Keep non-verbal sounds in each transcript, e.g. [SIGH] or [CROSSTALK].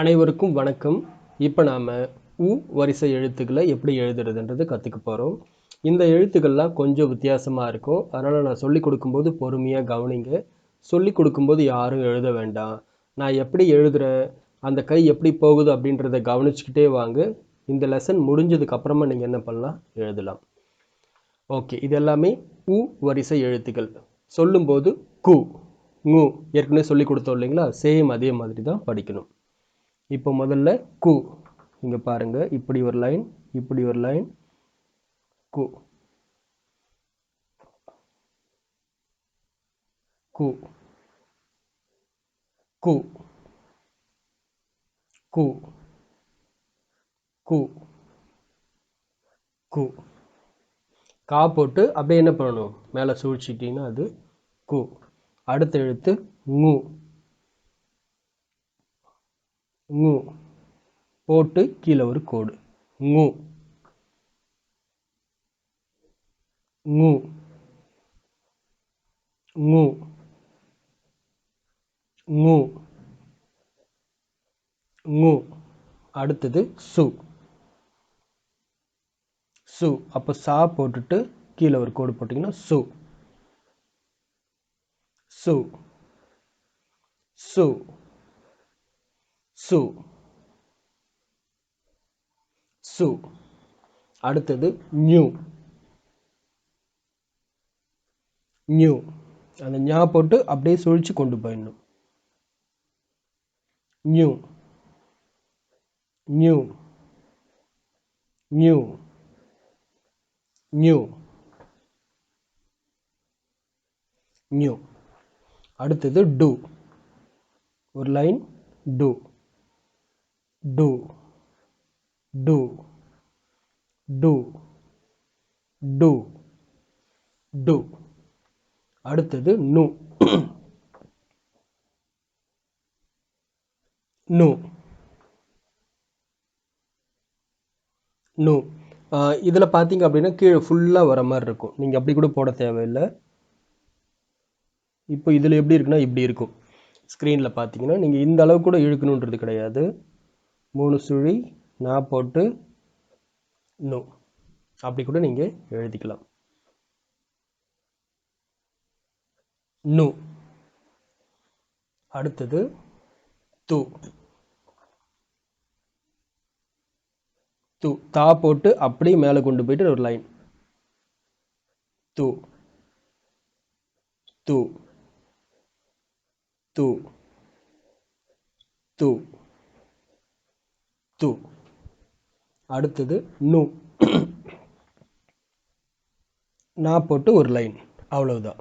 அனைவருக்கும் வணக்கம். இப்போ நாம் உ வரிசை எழுத்துக்களை எப்படி எழுதுறதுன்றது கற்றுக்க போகிறோம் இந்த எழுத்துக்கள்லாம் கொஞ்சம் வித்தியாசமாக இருக்கும். அதனால் நான் சொல்லி கொடுக்கும்போது பொறுமையாக கவனிங்க. சொல்லி கொடுக்கும்போது யாரும் எழுத வேண்டாம். நான் எப்படி எழுதுகிறேன் அந்த கை எப்படி போகுது அப்படின்றத கவனிச்சுக்கிட்டே வாங்க. இந்த லெசன் முடிஞ்சதுக்கு அப்புறமா நீங்கள் என்ன பண்ணலாம்? எழுதலாம். ஓகே இது எல்லாமே உ வரிசை எழுத்துக்கள். சொல்லும்போது கு நு ஏற்கனவே சொல்லி கொடுத்தோம் இல்லைங்களா? சேம் அதே மாதிரி தான் படிக்கணும். இப்போ முதல்ல கு. இங்கே பாருங்க. இப்படி ஒரு லைன் இப்படி ஒரு லைன் கு. கு. கு. கு. கு. கு. கா போட்டு அப்படியே என்ன பண்ணணும்? மேலே சுழிச்சிட்டிங்கன்னா அது கு. அடுத்த எழுத்து ngு ngு போட்டு கீழே ஒரு கோடு. ngு ngு ngு ngு ngு அடுத்தது சு. சு. அப்போ சா போட்டுட்டு கீழே ஒரு கோடு போட்டிங்கன்னா சு. சு. சு. சு. சு. அடுத்தது நியூ நியூ அந்த ஞா போட்டு அப்படியே சுழிச்சு கொண்டு போயிடணும். நியூ நியூ நியூ நியூ நியூ அடுத்தது டு. ஒரு லைன் டு. டு டு டு டு டு அடுத்தது நு நு நு இதில் பார்த்தீங்க அப்படின்னா கீழே ஃபுல்லாக வர மாதிரி இருக்கும். நீங்கள் அப்படி கூட போட தேவையில்லை. இப்போ இதில் எப்படி இருக்குன்னா இப்படி இருக்கும். ஸ்க்ரீனில் பார்த்தீங்கன்னா நீங்கள் இந்த அளவு கூட இழுக்கணுன்றது கிடையாது. மூணு சுழி நான் போட்டு நோ. அப்படி கூட நீங்கள் எழுதிக்கலாம். நு. அடுத்தது து. து. தா போட்டு அப்படியே மேலே கொண்டு போயிட்டு ஒரு லைன். து. து. து. து. து. அடுத்தது நு. நான் போட்டு ஒரு லைன். அவ்வளவுதான்.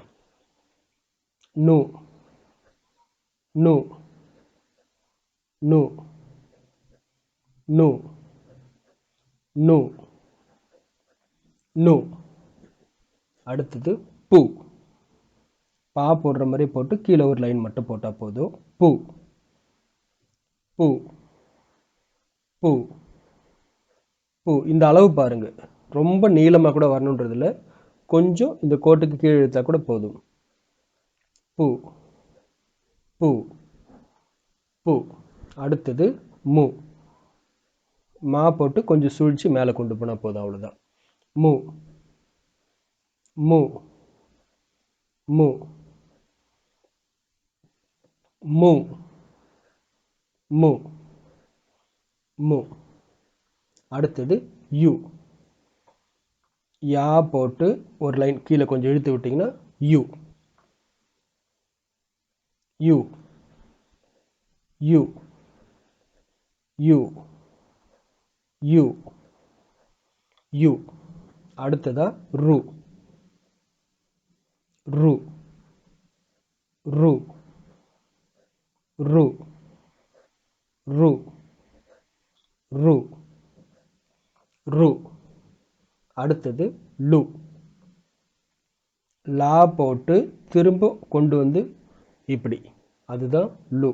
நு. நு. நு. நு. நு. நு. அடுத்தது பூ. பா போடுற மாதிரி போட்டு கீழே ஒரு லைன் மட்டும் போட்டால் போதும். பூ. பூ. பூ. பூ இந்த அளவு பாருங்கள் ரொம்ப நீளமாக கூட வரணுன்றதில்ல. கொஞ்சம் இந்த கோட்டுக்கு கீழே எடுத்தால் கூட போதும். பூ. பூ. பூ. அடுத்தது மு. மா போட்டு கொஞ்சம் சூழ்ச்சி மேலே கொண்டு போனால் போதும் அவ்வளோதான் மு. மு. மு. மு. மு. மு. அடுத்தது யு. யா போட்டு ஒரு லைன் கீழே கொஞ்சம் இழுத்து விட்டிங்கன்னா யு. யு. யு. யு. யு. யு. அடுத்ததா ரு. ரு. ரு. ரு. ரு. ரு. ரு. அடுத்தது லு. லா போட்டு திரும்ப கொண்டு வந்து இப்படி. அதுதான் லு.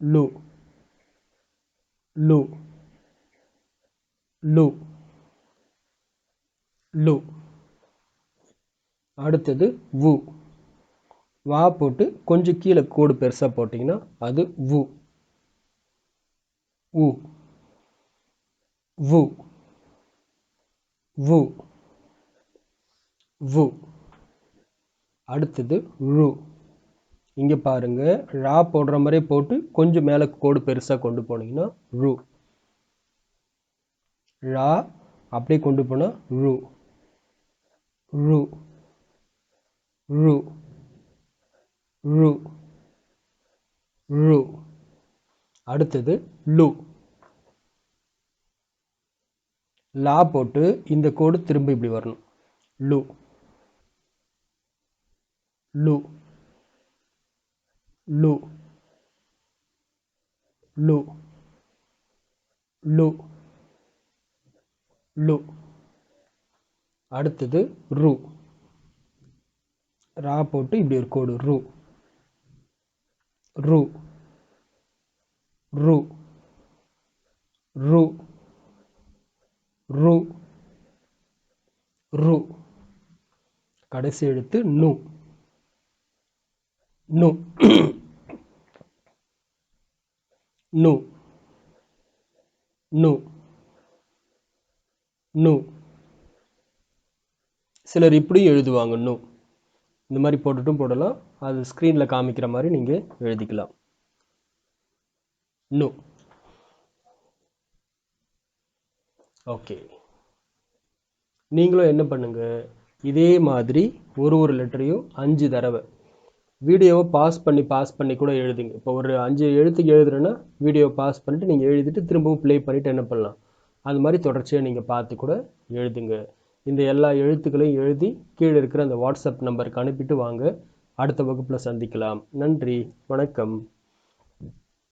லு. லு. லு. லு. அடுத்தது வு. வா போட்டு கொஞ்சம் கீழே கோடு பெருசாக போட்டிங்கன்னா அது வு. உ வு வு வு. அடுத்தது ரு இங்கே பாருங்க ரா போடுற மாதிரி போட்டு கொஞ்சம் மேலே கோடு பெருசாக கொண்டு போனீங்கன்னா ரு ரா அப்படியே கொண்டு போனால் ரு ரு ரு ரு ரு அடுத்தது லு. லா போட்டு இந்த கோடு திரும்ப இப்படி வரணும். லு. லு. லு. லு. லு. லு. அடுத்தது ரு. ரா போட்டு இப்படி ஒரு கோடு ரு. ரு. ரு. ரு. ரு. ரு. கடைசி எழுத்து நு. நு. [CLEARS THROAT] நு. நு. நு. சிலர் இப்படியும் எழுதுவாங்க நு. இந்த மாதிரி போட்டுட்டும் போடலாம். அது ஸ்க்ரீனில் காமிக்கிற மாதிரி நீங்கள் எழுதிக்கலாம். No. ஓகே நீங்களும் என்ன பண்ணுங்க? இதே மாதிரி ஒரு ஒரு லெட்டரையும் அஞ்சு தடவை வீடியோவை பாஸ் பண்ணி பாஸ் பண்ணி கூட எழுதுங்க. இப்போ ஒரு அஞ்சு எழுத்துக்கு எழுதுறேன்னா வீடியோவை பாஸ் பண்ணிட்டு நீங்கள் எழுதிட்டு திரும்பவும் ப்ளே பண்ணிவிட்டு என்ன பண்ணலாம்? அது மாதிரி தொடர்ச்சியாக நீங்கள் பார்த்து கூட எழுதுங்க. இந்த எல்லா எழுத்துக்களையும் எழுதி கீழே இருக்கிற அந்த வாட்ஸ்அப் நம்பருக்கு அனுப்பிட்டு வாங்க. அடுத்த வகுப்பில் சந்திக்கலாம். நன்றி. வணக்கம்.